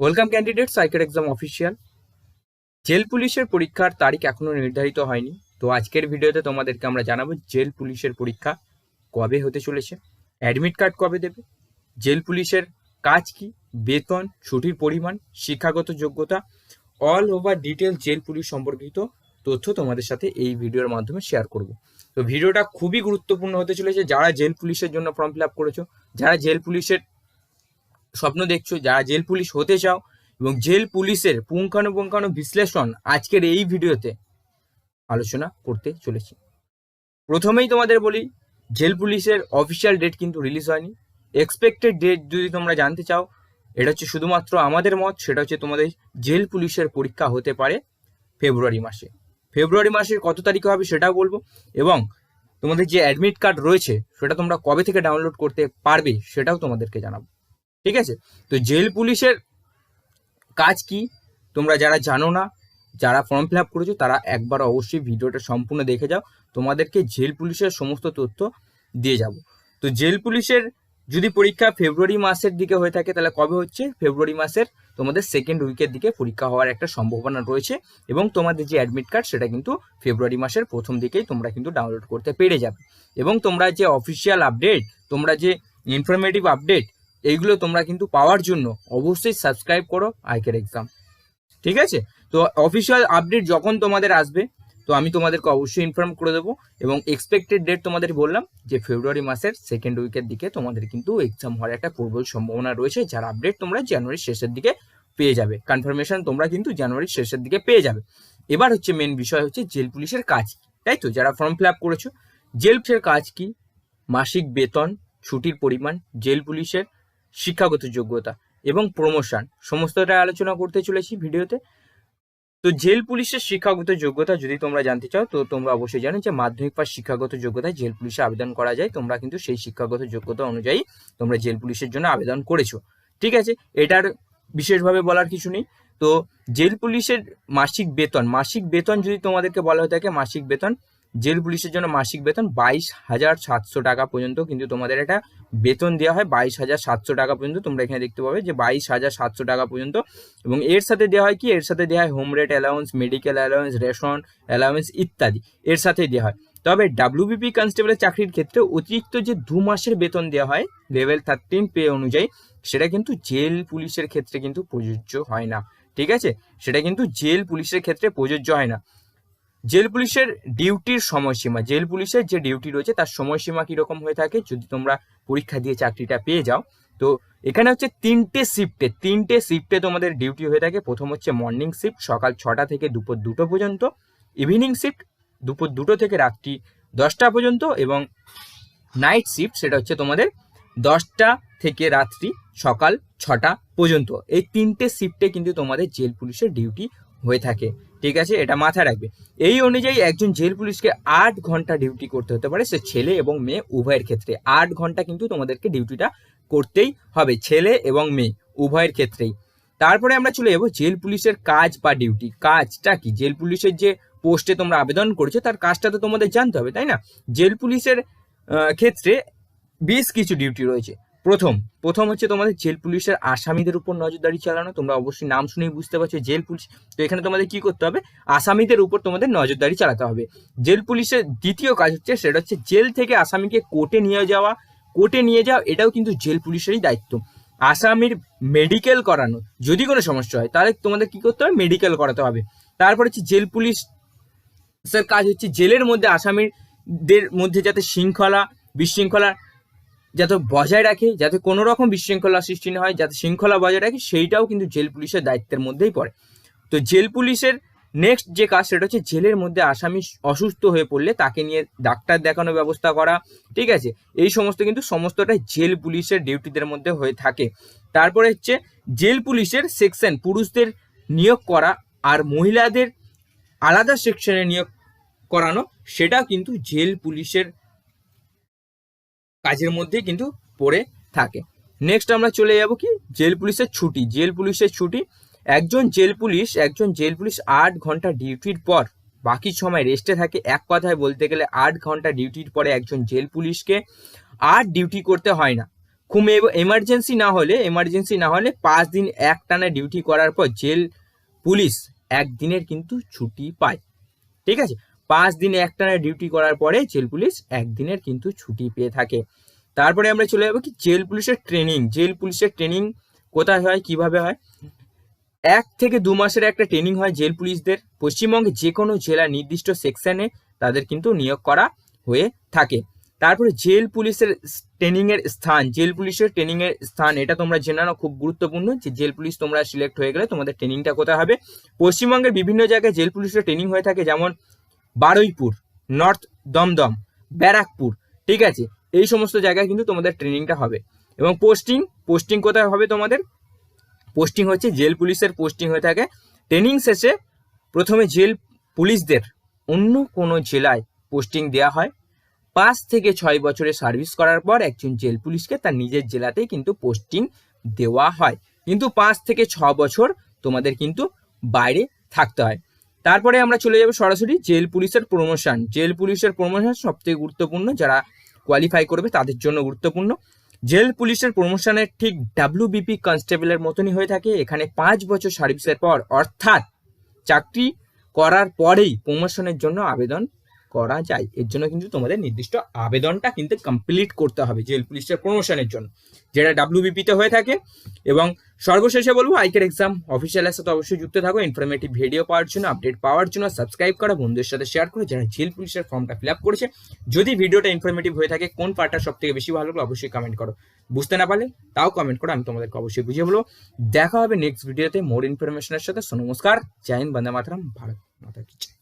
Welcome candidate, cycle exam official jail পুলিশের পরীক্ষার তারিখ এখনও নির্ধারিত হয়নি। তো আজকের ভিডিওতে তোমাদেরকে আমরা জানাব জেল পুলিশের পরীক্ষা কবে হতে চলেছে, অ্যাডমিট কার্ড কবে দেবে, জেল পুলিশের কাজ কি, বেতন, ছুটির পরিমাণ, শিক্ষাগত যোগ্যতা all over detail jail police সম্পর্কিত তথ্য তোমাদের সাথে এই ভিডিওর মাধ্যমে শেয়ার করব। তো ভিডিওটা খুবই গুরুত্বপূর্ণ হতে চলেছে। যারা জেল পুলিশের জন্য ফর্ম ফিল আপ করেছ, যারা জেল পুলিশের স্বপ্ন দেখছ, যারা জেল পুলিশ হতে চাও এবং জেল পুলিশের পুঙ্খানুপুঙ্খানু বিশ্লেষণ আজকের এই ভিডিওতে আলোচনা করতে চলেছি। প্রথমেই তোমাদের বলি, জেল পুলিশের অফিসিয়াল ডেট কিন্তু রিলিজ হয়নি। এক্সপেক্টেড ডেট যদি তোমরা জানতে চাও, এটা হচ্ছে শুধুমাত্র আমাদের মত, সেটা হচ্ছে তোমাদের জেল পুলিশের পরীক্ষা হতে পারে ফেব্রুয়ারি মাসে। ফেব্রুয়ারি মাসের কত তারিখে হবে সেটাও বলব এবং তোমাদের যে অ্যাডমিট কার্ড রয়েছে, সেটা তোমরা কবে থেকে ডাউনলোড করতে পারবে সেটাও তোমাদেরকে জানাব। ঠিক আছে? তো জেল পুলিশের কাজ কি? তোমরা যারা জানো না, যারা ফর্ম ফিল আপ করেছ, তারা একবার অবশ্যই ভিডিওটা সম্পূর্ণ দেখে যাও। তোমাদেরকে জেল পুলিশের সমস্ত তথ্য দিয়ে যাব। তো জেল পুলিশের যদি পরীক্ষা ফেব্রুয়ারি মাসের দিকে হয়ে থাকে, তাহলে কবে হচ্ছে? ফেব্রুয়ারি মাসের তোমাদের সেকেন্ড উইকের দিকে পরীক্ষা হওয়ার একটা সম্ভাবনা রয়েছে এবং তোমাদের যে অ্যাডমিট কার্ড সেটা কিন্তু ফেব্রুয়ারি মাসের প্রথম দিকেই তোমরা কিন্তু ডাউনলোড করতে পেরে যাবে। এবং তোমরা যে অফিসিয়াল আপডেট তোমরা যে ইনফরমেটিভ আপডেট এইগুলো তোমরা কিন্তু পাওয়ার জন্য অবশ্যই সাবস্ক্রাইব করো আইকের এক্সাম ঠিক আছে? তো অফিসিয়াল আপডেট যখন তোমাদের আসবে, তো আমি তোমাদেরকে অবশ্যই ইনফর্ম করে দেবো এবং এক্সপেক্টেড ডেট তোমাদের বললাম যে ফেব্রুয়ারি মাসের সেকেন্ড উইকের দিকে তোমাদের কিন্তু এক্সাম হওয়ার একটা প্রবল সম্ভাবনা রয়েছে, যার আপডেট তোমরা জানুয়ারির শেষের দিকে পেয়ে যাবে। কনফার্মেশন তোমরা কিন্তু জানুয়ারির শেষের দিকে পেয়ে যাবে। এবার হচ্ছে মেন বিষয় হচ্ছে জেল পুলিশের কাজ তাই তো? যারা ফর্ম ফিল আপ করেছ, জেল পুলিশের কাজ কি? মাসিক বেতন, ছুটির পরিমাণ, জেল পুলিশের শিক্ষাগত যোগ্যতা এবং প্রমোশন সমস্তটা আলোচনা করতে চলেছি ভিডিওতে। তো জেল পুলিশের শিক্ষাগত যোগ্যতা যদি তোমরা জানতে চাও, তো তোমরা অবশ্যই জানো যে মাধ্যমিক পাস শিক্ষাগত যোগ্যতায় জেল পুলিশে আবেদন করা যায়। তোমরা কিন্তু সেই শিক্ষাগত যোগ্যতা অনুযায়ী তোমরা জেল পুলিশের জন্য আবেদন করেছ। ঠিক আছে? এটার বিশেষভাবে বলার কিছু নেই। তো জেল পুলিশের মাসিক বেতন মাসিক বেতন যদি তোমাদেরকে বলা হয়ে থাকে, মাসিক বেতন জেল পুলিশের জন্য মাসিক বেতন বাইশ হাজার সাতশো টাকা পর্যন্ত, কিন্তু তোমাদের একটা বেতন দেওয়া হয় বাইশ হাজার সাতশো টাকা পর্যন্ত। তোমরা এখানে দেখতে পাবে যে বাইশ হাজার সাতশো টাকা পর্যন্ত। এবং এর সাথে দেওয়া হয় কি? এর সাথে দেওয়া হয় home rent allowance, medical allowance, ration allowance ইত্যাদি। এর সাথে দেওয়া হয়। তবে ডাব্লিউবিপি কনস্টেবলের চাকরির ক্ষেত্রে অতিরিক্ত যে দু মাসের বেতন দেওয়া হয়, লেভেল থার্টিন পে অনুযায়ী, সেটা কিন্তু জেল পুলিশের ক্ষেত্রে কিন্তু প্রযোজ্য হয় না। ঠিক আছে? সেটা কিন্তু জেল পুলিশের ক্ষেত্রে প্রযোজ্য হয় না। জেল পুলিশের ডিউটির সময়সীমা, জেল পুলিশের যে ডিউটি রয়েছে তার সময়সীমা কীরকম হয়ে থাকে যদি তোমরা পরীক্ষা দিয়ে চাকরিটা পেয়ে যাও। তো এখানে হচ্ছে তিনটে শিফটে তিনটে শিফটে তোমাদের ডিউটি হয়ে থাকে। প্রথম হচ্ছে মর্নিং শিফট সকাল ছটা থেকে দুপুর দুটো পর্যন্ত ইভিনিং শিফট দুপুর দুটো থেকে রাত্রি দশটা পর্যন্ত এবং নাইট শিফট সেটা হচ্ছে তোমাদের দশটা থেকে রাত্রি সকাল ছটা পর্যন্ত। এই তিনটে শিফটে কিন্তু তোমাদের জেল পুলিশের ডিউটি হয়ে থাকে। ঠিক আছে? এটা মাথায় রাখবে। এই অনুযায়ী একজন জেল পুলিশকে আট ঘণ্টা ডিউটি করতে হতে পারে। সে ছেলে এবং মেয়ে, উভয়ের ক্ষেত্রে। আট ঘণ্টা কিন্তু তোমাদেরকে ডিউটিটা করতেই হবে, ছেলে এবং মেয়ে, উভয়ের ক্ষেত্রেই। তারপরে আমরা চলে যাব জেল পুলিশের কাজ বা ডিউটি কাজটা কি? জেল পুলিশের যে পোস্টে তোমরা আবেদন করেছ, তার কাজটা তো তোমাদের জানতে হবে, তাই না? জেল পুলিশের ক্ষেত্রে বেশ কিছু ডিউটি রয়েছে। প্রথম প্রথম হচ্ছে তোমাদের জেল পুলিশের আসামিদের উপর নজরদারি চালানো। তোমরা অবশ্যই নাম শুনেই বুঝতে পারছ, জেল পুলিশ। তো এখানে তোমাদের কি করতে হবে? আসামিদের উপর তোমাদের নজরদারি চালাতে হবে। জেল পুলিশের দ্বিতীয় কাজ হচ্ছে, সেটা হচ্ছে জেল থেকে আসামিকে কোর্টে নিয়ে যাওয়া। কোর্টে নিয়ে যাওয়া, এটাও কিন্তু জেল পুলিশেরই দায়িত্ব। আসামির মেডিকেল করানো, যদি কোনো সমস্যা হয়, তাহলে তোমাদের কি করতে হবে? মেডিকেল করাতে হবে। তারপর হচ্ছে জেল পুলিশ স্যার কাজ হচ্ছে, জেলের মধ্যে আসামিদের মধ্যে যাতে শৃঙ্খলা, বিশৃঙ্খলা যাতে বজায় রাখে, যাতে কোনো রকম বিশৃঙ্খলা সৃষ্টি না হয়, যাতে শৃঙ্খলা বজায় রাখে, সেইটাও কিন্তু জেল পুলিশের দায়িত্বের মধ্যেই পড়ে। তো জেল পুলিশের নেক্সট যে কাজ, সেটা হচ্ছে জেলের মধ্যে আসামি অসুস্থ হয়ে পড়লে তাকে নিয়ে ডাক্তার দেখানোর ব্যবস্থা করা, ঠিক আছে? এই সমস্ত কিন্তু সমস্তটাই জেল পুলিশের ডিউটিদের মধ্যে হয়ে থাকে। তারপরে হচ্ছে জেল পুলিশের সেকশন, পুরুষদের নিয়োগ করা আর মহিলাদের আলাদা সেকশনে নিয়োগ করানো, সেটা কিন্তু জেল পুলিশের কাজের মধ্যেই কিন্তু পড়ে থাকে। নেক্সট আমরা চলে যাব কি? জেল পুলিশের ছুটি। জেল পুলিশের ছুটি। একজন জেল পুলিশ, একজন জেল পুলিশ আট ঘণ্টা ডিউটির পর বাকি সময় রেস্টে থাকে। এক কথায় বলতে গেলে আট ঘণ্টা ডিউটির পরে একজন জেল পুলিশকে আর ডিউটি করতে হয় না। খুব এমার্জেন্সি না হলে এমার্জেন্সি না হলে পাঁচ দিন এক টানা ডিউটি করার পর জেল পুলিশ একদিনের কিন্তু ছুটি পায়। ঠিক আছে? পাঁচ দিন একটানা ডিউটি করার পরে জেল পুলিশ একদিনের কিন্তু ছুটি পেয়ে থাকে। তারপরে আমরা চলে যাব কি জেল পুলিশের ট্রেনিং জেল পুলিশের ট্রেনিং কোথায় হয়, কীভাবে হয়? এক থেকে দু মাসের একটা ট্রেনিং হয় জেল পুলিশদের। পশ্চিমবঙ্গে যে কোনো জেলার নির্দিষ্ট সেকশনে তাদের কিন্তু নিয়োগ করা হয়ে থাকে। তারপরে জেল পুলিশের ট্রেনিংয়ের স্থান। জেল পুলিশের ট্রেনিংয়ের স্থান, এটা তোমরা জেনানো খুব গুরুত্বপূর্ণ যে জেল পুলিশ তোমরা সিলেক্ট হয়ে গেলে তোমাদের ট্রেনিংটা কোথায় হবে। পশ্চিমবঙ্গের বিভিন্ন জায়গায় জেল পুলিশের ট্রেনিং হয়ে থাকে, যেমন বারুইপুর, নর্থ দমদম, ব্যারাকপুর, ঠিক আছে? এই সমস্ত জায়গায় কিন্তু তোমাদের ট্রেনিংটা হবে। এবং পোস্টিং পোস্টিং কোথায় হবে তোমাদের? পোস্টিং হচ্ছে জেল পুলিশের পোস্টিং হয়ে থাকে। ট্রেনিং শেষে প্রথমে জেল পুলিশদের অন্য কোনো জেলায় পোস্টিং দেওয়া হয়। পাঁচ থেকে ছয় বছরের সার্ভিস করার পর একজন জেল পুলিশকে তার নিজের জেলাতেই কিন্তু পোস্টিং দেওয়া হয়। কিন্তু পাঁচ থেকে ছ বছর তোমাদের কিন্তু বাইরে থাকতে হয়। তারপরে আমরা চলে যাব সরাসরি জেল পুলিশের প্রমোশন জেল পুলিশের প্রমোশন সবথেকে গুরুত্বপূর্ণ, যারা কোয়ালিফাই করবে তাদের জন্য গুরুত্বপূর্ণ। জেল পুলিশের প্রমোশনের ঠিক ডাব্লিউবিপি কনস্টেবলের মতনই হয়ে থাকে। এখানে পাঁচ বছর সার্ভিসের পর অর্থাৎ চাকরি করার পরেই প্রমোশনের জন্য আবেদন করা যায়। এর জন্য কিন্তু তোমাদের নির্দিষ্ট আবেদনটা কিন্তু কমপ্লিট করতে হবে জেল পুলিশের প্রমোশনের জন্য। যেটা ডাব্লিউবিপিতে হয়ে থাকে এবং সর্বশেষে বলব আইকের এক্সাম অফিসিয়ালের সাথে অবশ্যই যুক্ত থাকো। ইনফরমেটিভ ভিডিও পাওয়ার জন্য আপডেট পাওয়ার জন্য সাবস্ক্রাইব করো, বন্ধুদের সাথে শেয়ার করো, যারা জেল পুলিশের ফর্মটা ফিল আপ করেছে। যদি ভিডিওটা ইনফরমেটিভ হয়ে থাকে, কোন পার্টটা সব থেকে বেশি ভালো লাগল, অবশ্যই কমেন্ট করো। বুঝতে না পারলে তাও কমেন্ট করো, আমি তোমাদেরকে অবশ্যই বুঝিয়ে বলব। দেখা হবে নেক্সট ভিডিওতে মোর ইনফরমেশনের সাথে। নমস্কার, জয় হিন্দ, বন্দে মাতরম, ভারত মাতা কি জয়।